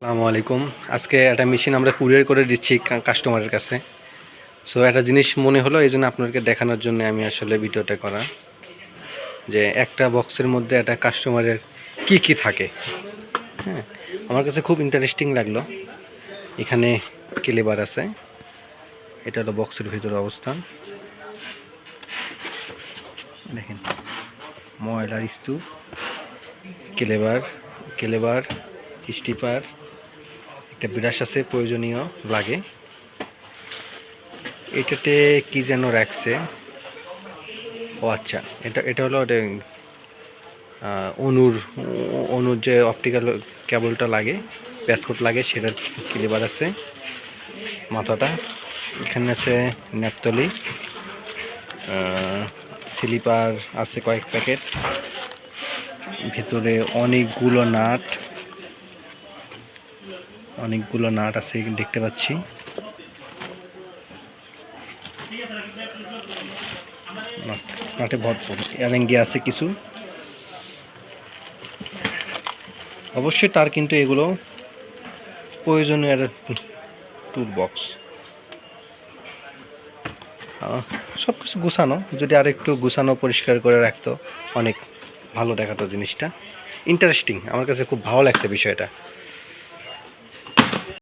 আসসালামু আলাইকুম। আজকে একটা মেশিন আমরা কুরিয়ার করে দিচ্ছি কাস্টমারের কাছে। সো একটা জিনিস মনে হলো, এই জন্য আপনাদেরকে দেখানোর জন্য আমি আসলে ভিডিওটা করা। যে একটা বক্সের মধ্যে একটা কাস্টমারের কি কি থাকে। হ্যাঁ আমার কাছে খুব ইন্টারেস্টিং লাগল। এখানে কেলেবার আছে। এটা হলো বক্সের ভিতরে অবস্থান। দেখেন, ময়লার স্তূপ কেলেবার কেলেবার স্টিপার একটা বিরাস আছে, প্রয়োজনীয় লাগে। এটাতে কি যেন রাখছে? ও আচ্ছা এটা এটা হলো অনুর অনুর যে অপটিক্যাল কেবলটা লাগে প্যাসকোট লাগে, সেটার ক্লিবার আছে মাথাটা। এখানে আছে ন্যাপতলি স্লিপার আছে কয়েক প্যাকেট ভিতরে অনেকগুলো নাট। অনেকগুলো নাট আছে, দেখতে পাচ্ছি। নাটে ভরপুর এরেঙ্গি আছে কিছু। অবশ্যই তার কিন্তু এগুলো প্রয়োজনীয় একটা টুল বক্স সব কিছু গুছানো, যদি আর একটু গুছানো, পরিষ্কার করে রাখতো, অনেক ভালো দেখাতো জিনিসটা। ইন্টারেস্টিং আমার কাছে খুব ভালো লাগছে বিষয়টা।